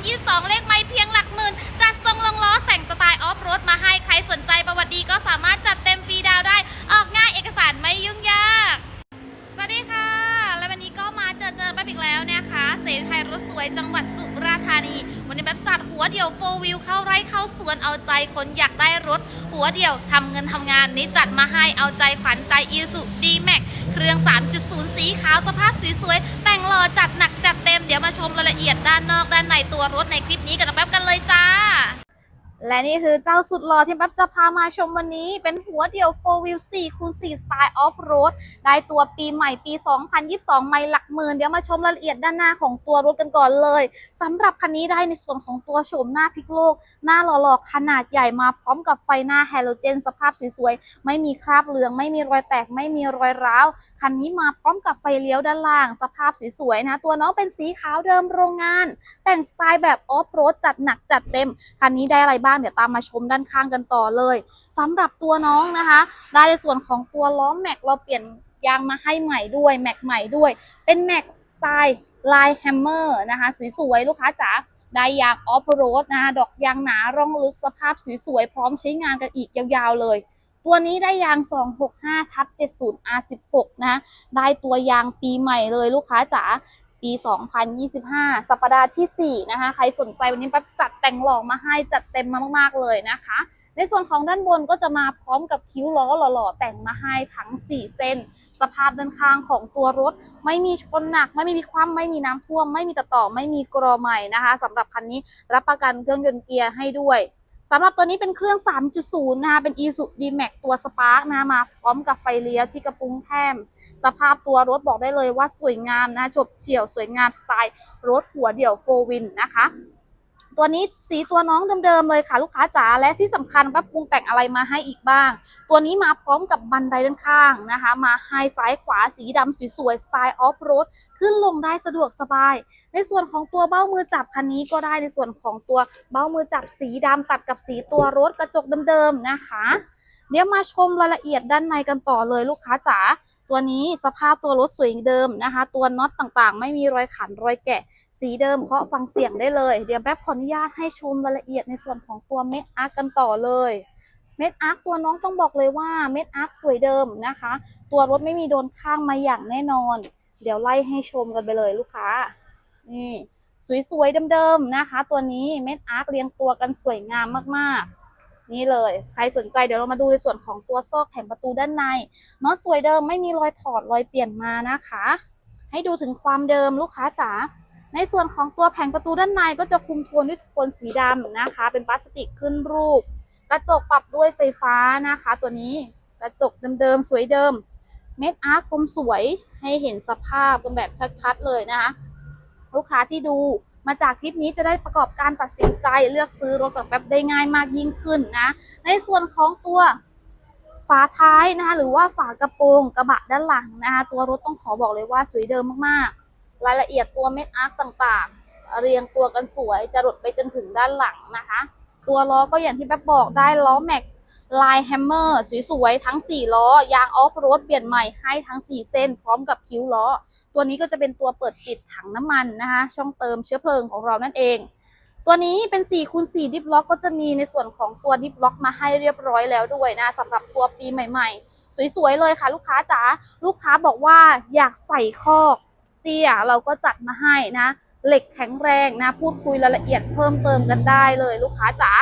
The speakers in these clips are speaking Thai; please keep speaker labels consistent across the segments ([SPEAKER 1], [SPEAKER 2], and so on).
[SPEAKER 1] 2022 เลขไม่เพียงหลักหมื่น จัดทรงลงล้อแต่งสไตล์ออฟโรดมาให้ใครสนใจประวัติดีก็สามารถจัดเต็มฟรีดาวได้ ออกง่ายเอกสารไม่ยุ่งยาก สวัสดีค่ะ และวันนี้ก็มาเจอเจอแป๊บอีกแล้วนะคะ เสรีไทยรถสวยจังหวัดสุราษฎร์ธานี วันนี้แบบจัดหัวเดี่ยวโฟวิวเข้าไร่เข้าสวนเอาใจคนอยากได้รถ หัวเดี่ยวทำเงินทำงานนี้จัดมาให้เอาใจขวัญใจอีสุดีแม็กเครื่อง 3.0 สีขาวสภาพสวยๆแต่งหล่อจัดหนักจัด ดี๋ยวมาชมรายละเอียดด้านนอกด้านในตัวรถในคลิปนี้กันแป๊บกันเลยจ้า และนี่คือเจ้าสุดหล่อที่แป๊บจะพามาชมวันนี้ เป็นหัวเดี่ยว 4 Wheel 4คูณ4สไตล์ออฟโรดได้ตัวปีใหม่ปี 2022 ไม่หลักหมื่น เดี๋ยวมาชมรายละเอียดด้านหน้าของตัวรถกันก่อนเลยสำหรับคันนี้ได้ในส่วนของตัวโฉมหน้าพลิกโลก หน้าหล่อๆ ขนาดใหญ่มาพร้อมกับไฟหน้าแฮโลเจน สภาพสวยๆ ไม่มีคราบเหลือง ไม่มีรอยแตกไม่มีรอยร้าว คันนี้มาพร้อมกับไฟเลี้ยวด้านล่าง สภาพสวยๆนะตัวน้องเป็นสีขาวเดิมโรงงาน แต่งสไตล์แบบออฟโรดจัดหนักจัดเต็มคันนี้ได้อะไรบ้างเดี๋ยวตามมาชมด้านข้างกันต่อเลยสำหรับตัวน้องนะคะ ได้ในส่วนของตัวล้อแม็กเราเปลี่ยนยางมาให้ใหม่ด้วยแม็กใหม่ด้วย เป็นแม็กสไตล์ลายแฮมเมอร์นะคะสวยๆลูกค้าจ๋าได้ยางออฟโรดนะคะดอกยางหนาร่องลึกสภาพสวยๆพร้อมใช้งานกันอีกยาวๆเลย ตัวนี้ได้ยาง 265ทับ70 R16 นะ ได้ตัวยางปีใหม่เลยลูกค้าจ๋า ปี 2025 สัปดาห์ที่ 4 นะคะ ใครสนใจวันนี้แป๊บจัดแต่งหล่อมาให้จัดเต็มมามากๆเลยนะคะ ในส่วนของด้านบนก็จะมาพร้อมกับคิ้วล้อหล่อๆ แต่งมาให้ทั้ง 4 เส้น สภาพด้านข้างของตัวรถ ไม่มีชนหนัก ไม่มีความไม่มีน้ำท่วม ไม่มีตะต่อ ไม่มีกรอใหม่นะคะสำหรับคันนี้รับประกันเครื่องยนต์เกียร์ให้ด้วย สำหรับตัวนี้เป็นเครื่อง 3.0 นะคะเป็น Isuzu D-Max ตัว Spark นะคะมาพร้อมกับไฟเลี้ยวที่กระปุงแพมสภาพตัวรถบอกได้เลยว่าสวยงามนะฉบเฉี่ยวสวยงามสไตล์รถหัวเดี่ยวโฟวินนะคะ ตัวนี้สีตัวน้องเดิมๆเลยค่ะ ลูกค้าจ๋าและที่สำคัญว่าปรุงแต่งอะไรมาให้อีกบ้าง ตัวนี้มาพร้อมกับบันไดด้านข้างนะคะ มาให้ซ้ายขวาสีดำสวยๆสไตล์ออฟโรดขึ้นลงได้สะดวกสบาย ในส่วนของตัวเบ้ามือจับคันนี้ก็ได้ในส่วนของตัวเบ้ามือจับสีดำตัดกับสีตัวรถกระจกเดิมๆนะคะ เดี๋ยวมาชมรายละเอียดด้านในกันต่อเลยลูกค้าจ๋า ตัวนี้สภาพตัวรถสวยเดิมนะคะ ตัวน็อตต่างๆ ไม่มีรอยขันรอยแกะ สีเดิมเคาะฟังเสียงได้เลย เดี๋ยวแป๊บขออนุญาตให้ชมรายละเอียดในส่วนของตัวเม็ดอาร์กกันต่อเลยเม็ดอาร์กตัวน้องต้องบอกเลยว่าเม็ดอาร์กสวยเดิมนะคะ ตัวรถไม่มีโดนข้างมาอย่างแน่นอน เดี๋ยวไล่ให้ชมกันไปเลยลูกค้า นี่ สวยๆเดิมๆนะคะ ตัวนี้เม็ดอาร์กเรียงตัวกันสวยงามมากๆ นี่เลย ใครสนใจเดี๋ยวเรามาดูในส่วนของตัวซอกแผงประตูด้านในน็อตสวยเดิมไม่มีรอยถอดรอยเปลี่ยนมานะคะ ให้ดูถึงความเดิมลูกค้าจ๋าในส่วนของตัวแผงประตูด้านในก็จะคุมโทนด้วยโทนสีดำนะคะ เป็นพลาสติกขึ้นรูป กระจกปรับด้วยไฟฟ้านะคะ ตัวนี้กระจกเดิมๆสวยเดิม เม็ดอาร์คคมสวยให้เห็นสภาพกันแบบชัดๆเลยนะคะ ลูกค้าที่ดู มาจากคลิปนี้จะได้ประกอบการตัดสินใจเลือกซื้อรถกับแป๊บได้ง่ายมากยิ่งขึ้นนะ ในส่วนของตัวฝาท้ายนะคะหรือว่าฝากระโปรงกระบะด้านหลังนะคะตัวรถต้องขอบอกเลยว่าสวยเดิมมากๆ รายละเอียดตัวเม็ดอาร์คต่างๆ เรียงตัวกันสวยจะหลดไปจนถึงด้านหลังนะคะ ตัวล้อก็อย่างที่แป๊บบอกได้ล้อแม็ก ลายแฮมเมอร์สวยๆทั้ง 4 ล้อ ยางออฟโรดเปลี่ยนใหม่ให้ทั้ง 4 เส้น พร้อมกับคิ้วล้อ ตัวนี้ก็จะเป็นตัวเปิดปิดถังน้ำมันนะคะ ช่องเติมเชื้อเพลิงของเรานั่นเอง ตัวนี้เป็น4คูณ4ดิฟล็อกก็จะมีในส่วนของตัวดิฟล็อกมาให้เรียบร้อยแล้วด้วยนะสำหรับตัวปีใหม่ ๆ สวยๆเลยค่ะ ลูกค้าจ๋าลูกค้าบอกว่าอยากใส่คอกเตี้ยเราก็จัดมาให้นะ เหล็กแข็งแรงนะ พูดคุยรายละเอียดเพิ่มเติมกันได้เลยลูกค้าจ๋า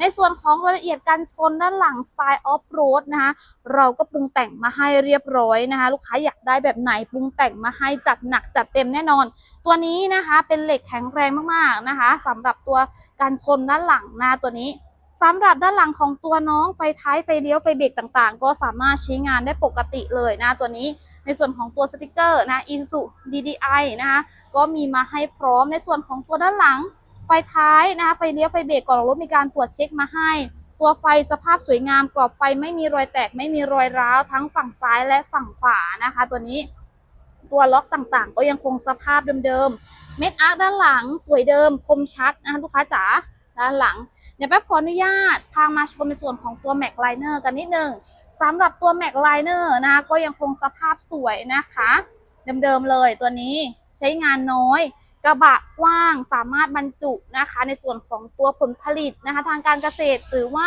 [SPEAKER 1] ในส่วนของรายละเอียดการชนด้านหลังสไตล์ออฟโรดนะคะเราก็ปรุงแต่งมาให้เรียบร้อยนะคะ ลูกค้าอยากได้แบบไหนปรุงแต่งมาให้จัดหนักจัดเต็มแน่นอน ตัวนี้นะคะเป็นเหล็กแข็งแรงมากๆนะคะสำหรับตัวการชนด้านหลังนะตัวนี้สำหรับด้านหลังของตัวน้องไฟท้ายไฟเลี้ยวไฟเบรกต่างๆ ก็สามารถใช้งานได้ปกติเลยนะตัวนี้ในส่วนของตัวสติกเกอร์นะ Isuzu DDI นะคะก็มีมาให้พร้อมในส่วนของตัวด้านหลัง ฟท้ายนะคะ ไฟเลี้ยวไฟเบรกก่อนออกรถมีการตรวจเช็คมาให้ ตัวไฟสภาพสวยงามกรอบไฟไม่มีรอยแตกไม่มีรอยร้าวทั้งฝั่งซ้ายและฝั่งขวานะคะ ตัวนี้ตัวล็อกต่างๆ ก็ยังคงสภาพเดิมๆ เม็ดอาร์คด้านหลังสวยเดิมคมชัดนะคะลูกค้าจ๋าด้านหลังเดี๋ยวแป๊บขออนุญาตพามาชมในส่วนของตัวแม็กไลเนอร์กันนิดนึงสำหรับตัวแม็กไลเนอร์นะคะก็ยังคงสภาพสวยนะคะ เดิมๆเลยตัวนี้ใช้งานน้อย กระบะกว้างสามารถบรรจุนะคะ ในส่วนของตัวผลผลิตนะคะ ทางการเกษตรหรือว่า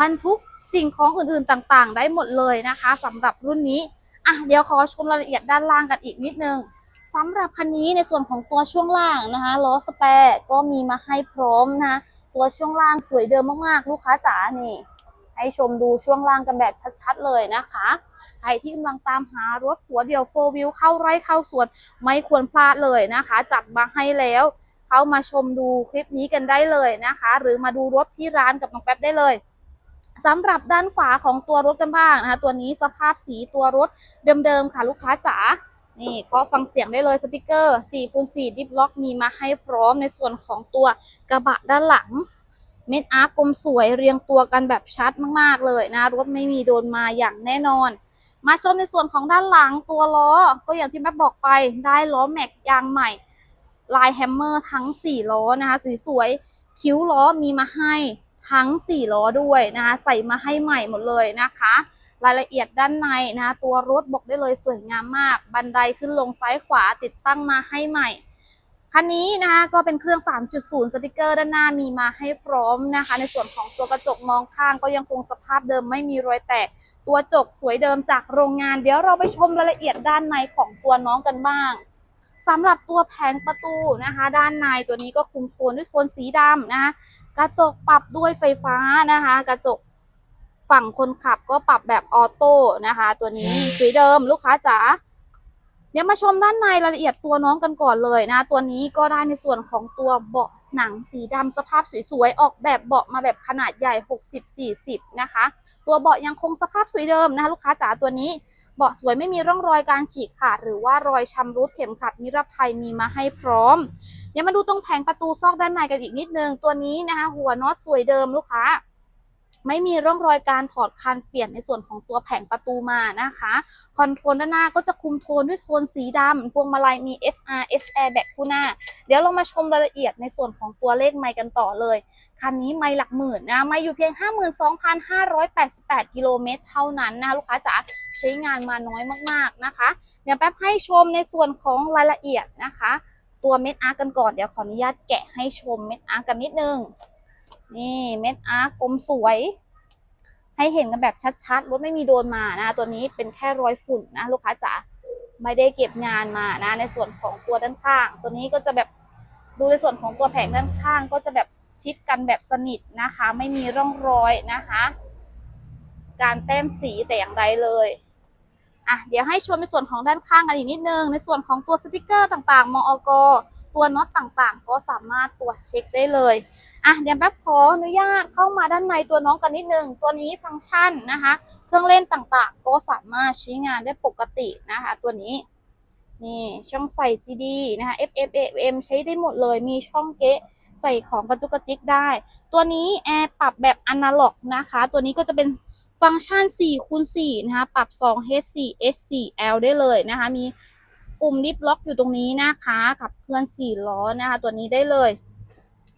[SPEAKER 1] บรรทุกสิ่งของอื่นๆต่างๆ ได้หมดเลยนะคะสำหรับรุ่นนี้อะเดี๋ยวขอชมรายละเอียดด้านล่างกันอีกนิดนึงสำหรับคันนี้ในส่วนของตัวช่วงล่างนะคะล้อสแปรก็มีมาให้พร้อมนะคะตัวช่วงล่างสวยเดิมมากๆ ลูกค้าจ๋านี่ ให้ชมดูช่วงล่างกันแบบชัดๆเลยนะคะ ใครที่กำลังตามหารถหัวเดี่ยวโฟวิวเข้าไร่เข้าสวนไม่ควรพลาดเลยนะคะ จัดมาให้แล้ว เข้ามาชมดูคลิปนี้กันได้เลยนะคะ หรือมาดูรถที่ร้านกับน้องแป๊บได้เลยสำหรับด้านฝาของตัวรถกันบ้างนะคะ ตัวนี้สภาพสีตัวรถเดิมๆค่ะลูกค้าจ๋านี่ขอฟังเสียงได้เลยสติกเกอร์4คูณ4ดิฟล็อกมีมาให้พร้อมในส่วนของตัวกระบะด้านหลัง เม็ดอาร์กกลมสวยเรียงตัวกันแบบชัดมากๆเลยนะรถไม่มีโดนมาอย่างแน่นอน มาชมในส่วนของด้านหลังตัวล้อ ก็อย่างที่แม่บอกไปได้ล้อแม็กยางใหม่ ลายแฮมเมอร์ทั้ง 4 ล้อนะคะสวยๆคิ้วล้อมีมาให้ทั้ง 4 ล้อด้วยนะคะใส่มาให้ใหม่หมดเลยนะคะ รายละเอียดด้านในนะะตัวรถบอกได้เลยสวยงามมาก บันไดขึ้นลงซ้ายขวาติดตั้งมาให้ใหม่ คันนี้นะคะก็เป็นเครื่อง 3.0 สติกเกอร์ด้านหน้ามีมาให้พร้อมนะคะ ในส่วนของตัวกระจกมองข้างก็ยังคงสภาพเดิมไม่มีรอยแตก ตัวจกสวยเดิมจากโรงงาน เดี๋ยวเราไปชมรายละเอียดด้านในของตัวน้องกันบ้างสำหรับตัวแผงประตูนะคะ ด้านในตัวนี้ก็คุมโทนด้วยโทนสีดำนะคะกระจกปรับด้วยไฟฟ้านะคะ กระจกฝั่งคนขับก็ปรับแบบออโต้นะคะ ตัวนี้สวยเดิมลูกค้าจ๋า เดี๋ยวมาชมด้านในรายละเอียดตัวน้องกันก่อนเลยนะ ตัวนี้ก็ได้ในส่วนของตัวเบาะหนังสีดำสภาพสวยๆ ออกแบบเบาะมาแบบขนาดใหญ่ 60-40 นะคะ ตัวเบาะยังคงสภาพสวยเดิมนะคะลูกค้าจ๋าตัวนี้เบาะสวยไม่มีร่องรอยการฉีกขาด หรือว่ารอยชำรุดเข็มขัดนิรภัยมีมาให้พร้อม เดี๋ยวมาดูตรงแผงประตูซอกด้านในกันอีกนิดนึง ตัวนี้นะคะหัวน็อตสวยเดิมลูกค้า ไม่มีร่องรอยการถอดคันเปลี่ยนในส่วนของตัวแผงประตูมานะคะ คอนโทรลด้านหน้าก็จะคุมโทนด้วยโทนสีดำพวงมาลัยมี SR S Air แบบคู่หน้า เดี๋ยวเรามาชมรายละเอียดในส่วนของตัวเลขไมค์กันต่อเลย คันนี้ไม่หลักหมื่นนะไม่อยู่เพียง 52,588 กิโลเมตรเท่านั้นนะลูกค้าจ๋าใช้งานมาน้อยมากๆนะคะ เดี๋ยวแป๊บให้ชมในส่วนของรายละเอียดนะคะ ตัวเม็ดอาร์กันก่อนเดี๋ยวขออนุญาตแกะให้ชมเม็ดอาร์กันนิดนึง นี่เม็ดอาร์กลมสวย ให้เห็นกันแบบชัดๆ รถไม่มีโดนมานะตัวนี้เป็นแค่รอยฝุ่นนะลูกค้าจ๋าไม่ได้เก็บงานมานะ ในส่วนของตัวด้านข้าง ตัวนี้ก็จะแบบดูในส่วนของตัวแผงด้านข้าง ก็จะแบบชิดกันแบบสนิทนะคะ ไม่มีร่องรอยนะคะ การแต้มสีแต่อย่างใดเลยอะเดี๋ยวให้ชมในส่วนของด้านข้างกันอีกนิดนึง ในส่วนของตัวสติกเกอร์ต่างๆ มอกตัวน็อตต่างๆ ก็สามารถตรวจเช็คได้เลย อะเดี๋ยวแป๊บขออนุญาตเข้ามาด้านในตัวน้องกันนิดนึง ตัวนี้ฟังก์ชันนะคะ เครื่องเล่นต่างๆ ก็สามารถใช้งานได้ปกตินะคะ ตัวนี้นี่ช่องใส่ซีดีนะคะ FM AM ใช้ได้หมดเลย มีช่องเกะใส่ของกระจุกกระจิกได้ ตัวนี้แอร์ปรับแบบอนาล็อกนะคะ ตัวนี้ก็จะเป็นฟังก์ชัน4คูณ4นะคะ ปรับ 2 H4 H4L ได้เลยนะคะ มีปุ่มดิฟล็อกอยู่ตรงนี้นะคะขับเคลื่อน4ล้อนะคะ ตัวนี้ได้เลย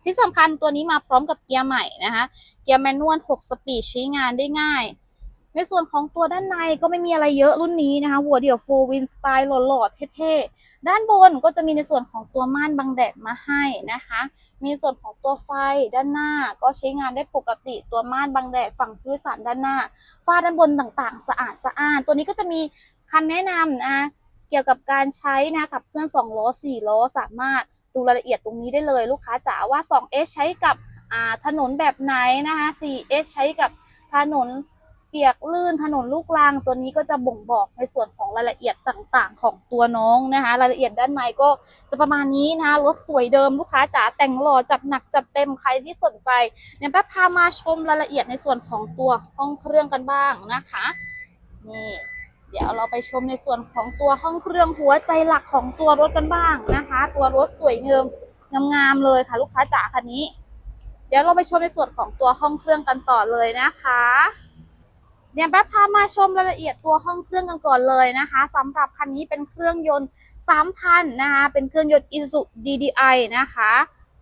[SPEAKER 1] ที่สำคัญตัวนี้มาพร้อมกับเกียร์ใหม่นะคะ เกียร์แมนนวล 6 สปีดใช้งานได้ง่าย ในส่วนของตัวด้านในก็ไม่มีอะไรเยอะรุ่นนี้นะคะ หัวเดี่ยว full win สไตล์หล่อๆเท่ๆ ด้านบนก็จะมีในส่วนของตัวม่านบังแดดมาให้นะคะ มีส่วนของตัวไฟด้านหน้าก็ใช้งานได้ปกติตัวม่านบังแดดฝั่งผู้โดยสารด้านหน้า ฝ้าด้านบนต่างๆ สะอาดสะอ้าน ตัวนี้ก็จะมีคำแนะนำนะเกี่ยวกับการใช้นะขับเคลื่อน2ล้อ4ล้อสามารถ ดูรายละเอียดตรงนี้ได้เลยลูกค้าจ๋าว่า 2S ใช้กับถนนแบบไหนนะคะ 4S ใช้กับถนนเปียกลื่นถนนลูกรังตัวนี้ก็จะบ่งบอกในส่วนของรายละเอียดต่างๆ ของตัวน้องนะคะ รายละเอียดด้านในก็จะประมาณนี้นะคะรถสวยเดิมลูกค้าจ๋าแต่งหล่อจัดหนักจัดเต็มใครที่สนใจเนี่ยแป๊บพามาชมรายละเอียดในส่วนของตัวห้องเครื่องกันบ้างนะคะนี่ ดี๋ยวเราไปชมในส่วนของตัวห้องเครื่องหัวใจหลักของตัวรถกันบ้างนะคะ ตัวรถสวยเงิมงามๆเลยค่ะ ลูกค้าจ๋าคันนี้ เดี๋ยวเราไปชมในส่วนของตัวห้องเครื่องกันต่อเลยนะคะเดี๋ยวแป๊บพามาชมรายละเอียดตัวห้องเครื่องกันก่อนเลยนะคะสำหรับคันนี้เป็นเครื่องยนต์3,000นะคะเป็นเครื่องยนต์ Isuzu DDI นะคะ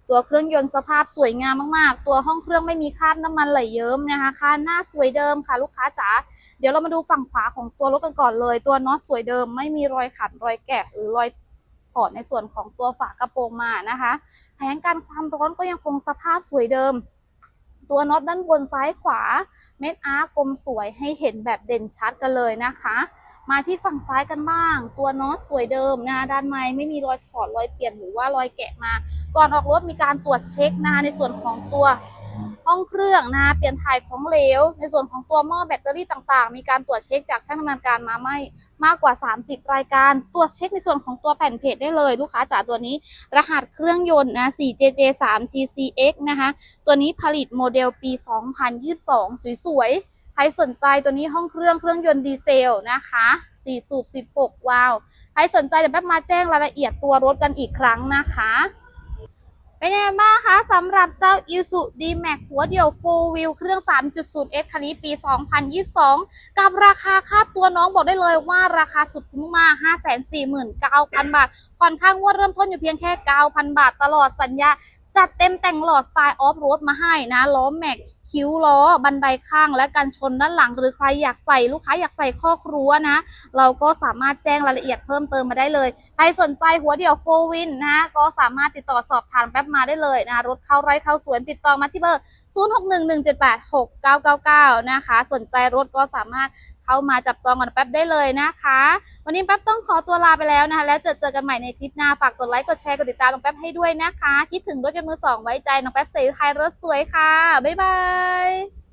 [SPEAKER 1] ตัวเครื่องยนต์สภาพสวยงามมากๆ ตัวห้องเครื่องไม่มีคราบน้ำมันไหลเยิ้มนะคะคันหน้าสวยเดิมค่ะ ลูกค้าจ๋า เดี๋ยวเรามาดูฝั่งขวาของตัวรถกันก่อนเลย ตัวน็อตสวยเดิม ไม่มีรอยขัดรอยแกะหรือรอยถ
[SPEAKER 2] อร์ตในส่วนของตัวฝากระโปรงมานะคะแผงการความร้อนก็ยังคงสภาพสวยเดิม ตัวน็อตด้านบนซ้ายขวา เม็ดอาร์กลมสวยให้เห็นแบบเด่นชัดกันเลยนะคะ มาที่ฝั่งซ้ายกันบ้าง ตัวน็อตสวยเดิมนะคะด้านในไม่มีรอยถอดรอยเปลี่ยนหรือว่ารอยแกะมา ก่อนออกรถมีการตรวจเช็คนะคะในส่วนของตัว ห้องเครื่องนะคะเปลี่ยนถ่ายของเหลว ในส่วนของตัวหม้อแบตเตอรี่ต่างๆ มีการตรวจเช็คจากช่างดำเนินการมาไม่มากกว่า 30 รายการ ตรวจเช็คในส่วนของตัวแผ่นเพจได้เลยลูกค้าจ๋าตัวนี้ รหัสเครื่องยนต์นะ 4JJ3TCX นะคะตัวนี้ผลิตโมเดลปี 2022 สวยๆ ใครสนใจตัวนี้ห้องเครื่องเครื่องยนต์ดีเซลนะคะ4สูบ16 วาล์วใครสนใจเดี๋ยวแป๊บมาแจ้งรายละเอียดตัวรถกันอีกครั้งนะคะ เป็นยังไงบ้างคะสำหรับเจ้า i s u D-Max หัวเดี่ยว Full Wheel เครื่อง 3.0S คันนี้ปี 2022 กับราคาค่าตัวน้องบอกได้เลยว่าราคาสุดคุ้มมาก 549,000 บาทผ่อนข้างงวดเริ่มต้นอยู่เพียงแค่ 9,000 บาทตลอดสัญญา จัดเต็มแต่งหลอดสไตล์ออฟโรดมาให้นะล้อแม็ก คิ้วล้อบันไดข้างและกันชนด้านหลัง หรือใครอยากใส่ลูกค้าอยากใส่ข้อครัวนะ เราก็สามารถแจ้งรายละเอียดเพิ่มเติมมาได้เลย ใครสนใจหัวเดี่ยวโฟวินนะก็สามารถติดต่อสอบถามแป๊บมาได้เลยนะรถเข้าไร่เข้าสวนติดต่อมาที่เบอร์ 0611786999 นะคะ สนใจรถก็สามารถ เข้ามาจับจองกันแป๊บได้เลยนะคะ วันนี้แป๊บต้องขอตัวลาไปแล้วนะคะ แล้วเจอเจอกันใหม่ในคลิปหน้าฝากกดไลค์กดแชร์กดติดตามน้องแป๊บให้ด้วยนะคะ คิดถึงรถยนต์มือสองไว้ใจน้องแป๊บเสรีไทยรถสวยค่ะบ๊ายบาย